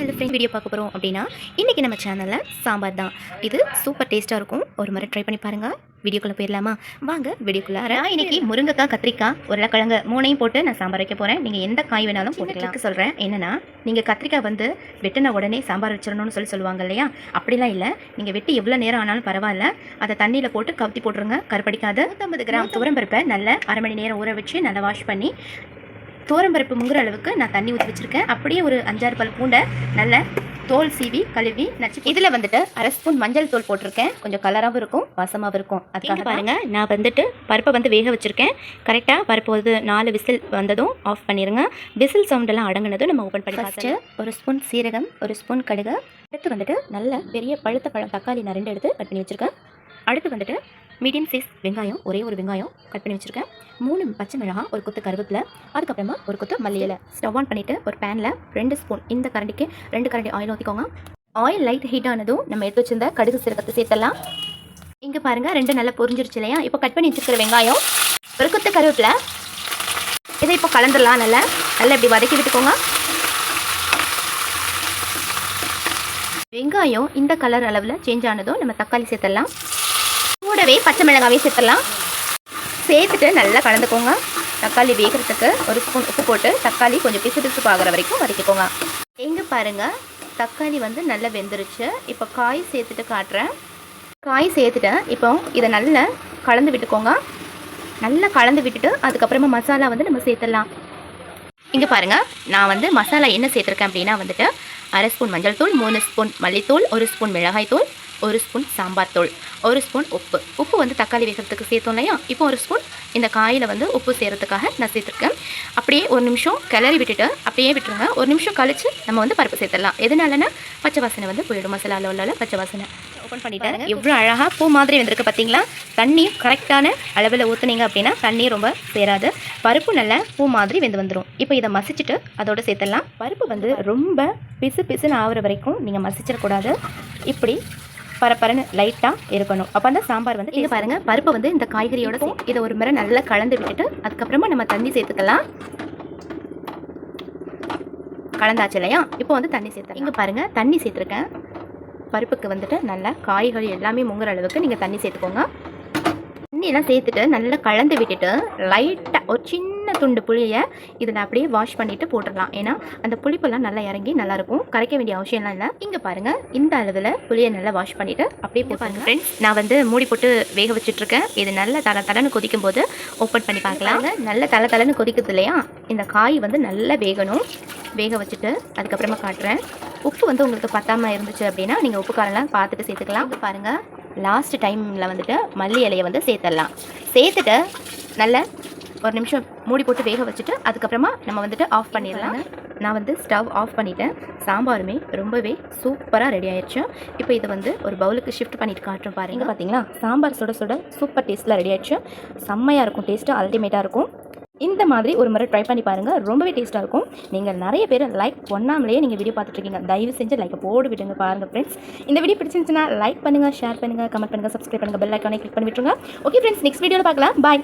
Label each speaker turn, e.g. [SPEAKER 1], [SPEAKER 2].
[SPEAKER 1] Hello friend video பார்க்க போகிறோம் அப்படின்னா இன்றைக்கி நம்ம சேனலில் சாம்பார் தான். இது சூப்பர் டேஸ்ட்டாக இருக்கும். ஒரு முறை ட்ரை பண்ணி பாருங்கள் வீடியோக்குள்ளே போயிடலாமா? வாங்க வீடியோக்குள்ளே. நான் இன்னைக்கு முருங்கைக்காய் கத்திரிக்காய் உருளைக்கிழங்கு மூணையும் போட்டு நான் சாம்பார் வைக்க போகிறேன் நீங்கள் எந்த காய் வேணாலும் போட்டுக்கலாம். சொல்கிறேன் என்னென்னா நீங்கள் கத்திரிக்காய் வந்து வெட்டின உடனே சாம்பார் வச்சிடணும்னு சொல்லி சொல்லுவாங்க இல்லையா? அப்படிலாம் இல்லை. நீங்கள் வெட்டி எவ்வளோ நேரம் ஆனாலும் பரவாயில்ல. அதை தண்ணியில் போட்டு கவுத்தி போட்டுருங்க. கருப்படிக்காது. நூற்றம்பது கிராம். துவரம்பருப்பை நல்லா அரை மணி நேரம் ஊற வச்சு நல்லா வாஷ் பண்ணி தோரம்பருப்பு முங்குற அளவுக்கு நான் தண்ணி ஊற்றி வச்சிருக்கேன். அப்படியே ஒரு அஞ்சாறு பல் பூண்டை நல்ல தோல் சீவி கழுவி நச்சு இதில் வந்துட்டு அரை ஸ்பூன் மஞ்சள் தூள் போட்டிருக்கேன். கொஞ்சம் கலராகவும் இருக்கும் வாசமாகவும் இருக்கும். அதுக்காக பாருங்க நான் வந்துட்டு பருப்பை வந்து வேக வச்சிருக்கேன். கரெக்டாக பருப்பு வந்து நாலு விசில் வந்ததும் ஆஃப் பண்ணிடுங்க விசில் சவுண்டெல்லாம் அடங்குனதும் நம்ம ஓப்பன் பண்ணி ஃபஸ்ட்டு ஒரு ஸ்பூன் சீரகம் ஒரு ஸ்பூன் கடுகு. அடுத்து வந்துட்டு நல்ல பெரிய பழுத்த பழம் தக்காளி நான் ரெண்டு எடுத்து கட் பண்ணி வச்சிருக்கேன். அடுத்து வந்துட்டு மீடியம் சைஸ் வெங்காயம் ஒரே ஒரு வெங்காயம் கட் பண்ணி வச்சுருக்கேன். மூணு பச்சை மிளகாய் ஒரு கொத்து கருவேப்பிலை அதுக்கப்புறமா ஒரு கொத்து மல்லி இலை. ஸ்டவ் ஆன் பண்ணிவிட்டு ஒரு பேனில் ரெண்டு ஸ்பூன் இந்த கரண்டிக்கு ரெண்டு கரண்டி ஆயில் ஊற்றிக்கோங்க ஆயில் லைட் ஹீட் ஆனதும் நம்ம எடுத்து வச்சிருந்த கடுகு சீரகத்தை சேர்த்தலாம் இங்கே பாருங்கள் ரெண்டு நல்லா பொரிஞ்சிருச்சு இல்லையா? இப்போ கட் பண்ணி வச்சுருக்கிற வெங்காயம் ஒரு கொத்து கருவேப்பிலை. இதை இப்போ கலந்துடலாம் நல்லா. நல்லா இப்படி வதக்கி விட்டுக்கோங்க. வெங்காயம் இந்த கலர் அளவில் சேஞ்ச் ஆனதும் நம்ம தக்காளி சேர்த்துடலாம். கூடவே பச்சை மிளகாவே சேர்த்துடலாம். சேர்த்துட்டு நல்லா கலந்துக்கோங்க. தக்காளி வேகிறதுக்கு ஒரு ஸ்பூன் உப்பு போட்டு தக்காளி கொஞ்சம் பிசு பிசுப்பு ஆகிற வரைக்கும் வதக்கிக்கோங்க. எங்கே பாருங்கள் தக்காளி வந்து நல்லா வெந்துருச்சு. இப்போ காய் சேர்த்துட்டு காட்டுறேன். காய் சேர்த்துட்டேன் இப்போ இதை நல்லா கலந்து விட்டுக்கோங்க. நல்லா கலந்து விட்டுட்டு அதுக்கப்புறமா மசாலா வந்து நம்ம சேர்த்துடலாம். இங்கே பாருங்கள் நான் வந்து மசாலா என்ன சேர்த்துருக்கேன் அப்படின்னா வந்துட்டு அரை ஸ்பூன் மஞ்சள் தூள் மூணு ஸ்பூன் மல்லித்தூள் ஒரு ஸ்பூன் மிளகாய் தூள் ஒரு ஸ்பூன் சாம்பார் தூள் ஒரு ஸ்பூன் உப்பு. உப்பு வந்து தக்காளி வேகிறதுக்கு சேர்த்தோம் இல்லையா? இப்போ ஒரு ஸ்பூன் இந்த காயில் வந்து உப்பு சேர்கிறதுக்காக நான் சேர்த்துருக்கேன். அப்படியே ஒரு நிமிஷம் கிளறி விட்டுட்டு அப்படியே விட்டுருங்க. ஒரு நிமிஷம் கழித்து நம்ம வந்து பருப்பு சேர்த்துடலாம். எதனாலனா பச்சை வாசனை வந்து போயிடும். மசாலாவில் உள்ள பச்சை வாசனை. ஓப்பன் பண்ணிட்டேன். எவ்வளோ அழகாக பூ மாதிரி வந்திருக்கு பார்த்தீங்களா தண்ணி கரெக்டான அளவில் ஊற்றுனீங்க அப்படின்னா தண்ணி ரொம்ப சேராது. பருப்பு நல்லா பூ மாதிரி வெந்து வந்துடும் இப்போ இதை மசிச்சுட்டு அதோட சேர்த்துடலாம். பருப்பு வந்து ரொம்ப பிசு பிசுன்னு ஆகுற வரைக்கும் நீங்கள் மசிச்சிடக்கூடாது. இப்படி பரப்பரன்னு லைட்டாக இருக்கணும். அப்போ அந்த சாம்பார் வந்து இங்கே பாருங்கள் பருப்பு வந்து இந்த காய்கறியோட இதை ஒரு முறை நல்லா கலந்து விட்டுட்டு அதுக்கப்புறமா நம்ம தண்ணி சேர்த்துக்கலாம். கலந்தாச்சு இல்லையா? இப்போ வந்து தண்ணி சேர்த்து இங்கே பாருங்கள் தண்ணி சேர்த்துருக்கேன். பருப்புக்கு வந்துட்டு நல்லா காய்கறி எல்லாமே முங்குற அளவுக்கு நீங்கள் தண்ணி சேர்த்துக்கோங்க. தண்ணியெல்லாம் சேர்த்துட்டு நல்லா கலந்து விட்டுட்டு லைட்டாக ஒரு சின்ன துண்டு புளியை இதில் அப்படியே வாஷ் பண்ணிவிட்டு போட்டுடலாம். ஏன்னா அந்த புளிப்பெல்லாம் நல்லா இறங்கி நல்லாயிருக்கும் கரைக்க வேண்டிய அவசியம்லாம் இல்லை. இங்கே பாருங்கள் இந்த அளவில் புளியை நல்லா வாஷ் பண்ணிவிட்டு அப்படியே போட்டுருங்க. ஃப்ரெண்ட்ஸ் நான் வந்து மூடி போட்டு வேக வச்சுட்ருக்கேன். இது நல்லா தல தலைன்னு கொதிக்கும் போது ஓப்பன் பண்ணி பார்க்கலாம். நல்ல தலை தலைன்னு கொதிக்குது இல்லையா? இந்த காய் வந்து நல்லா வேகணும். வேக வச்சுட்டு அதுக்கப்புறமா காட்டுறேன். உப்பு வந்து உங்களுக்கு பத்தாமல் இருந்துச்சு அப்படின்னா நீங்கள் உப்பு காரெல்லாம் பார்த்துட்டு சேர்த்துக்கலாம். பாருங்கள் லாஸ்ட் டைமில் வந்துட்டு மல்லி இலையை வந்து சேர்த்துடலாம் சேர்த்துட்டு நல்ல ஒரு நிமிஷம் மூடி போட்டு வேக வச்சுட்டு அதுக்கப்புறமா நம்ம வந்துட்டு ஆஃப் பண்ணிடலாம். நான் வந்து ஸ்டவ் ஆஃப் பண்ணிட்டேன். சாம்பாருமே ரொம்பவே சூப்பராக ரெடி ஆயிடுச்சு இப்போ இதை வந்து ஒரு பவுலுக்கு ஷிஃப்ட் பண்ணிட்டு காட்டுறோம் பாருங்க. பார்த்தீங்களா சாம்பார் சுட சுட சூப்பர் டேஸ்ட்டில் ரெடி ஆயிடுச்சு செம்மையாக இருக்கும். டேஸ்ட்டு அல்டிமேட்டாக இருக்கும். இந்த மாதிரி ஒரு முறை ட்ரை பண்ணி பாருங்கள் ரொம்பவே டேஸ்ட்டாக இருக்கும். நீங்கள் நிறைய பேர் லைக் பண்ணாமலேயே நீங்கள் வீடியோ பார்த்துட்டு இருக்கீங்க தயவு செஞ்சு லைக்கை போடு விடுங்க பாருங்கள் ஃப்ரெண்ட்ஸ் இந்த வீடியோ பிடிச்சிருந்துச்சுன்னா லைக் பண்ணுங்கள் ஷேர் பண்ணுங்கள் கமெண்ட் பண்ணுங்கள் சப்ஸ்கிரைப் பண்ணுங்கள் பெல் ஐக்கானே கிளிக் பண்ணி விட்டுருங்க. ஓகே ஃப்ரெண்ட்ஸ் நெக்ஸ்ட் வீடியோவில் பார்க்கலாம். பாய்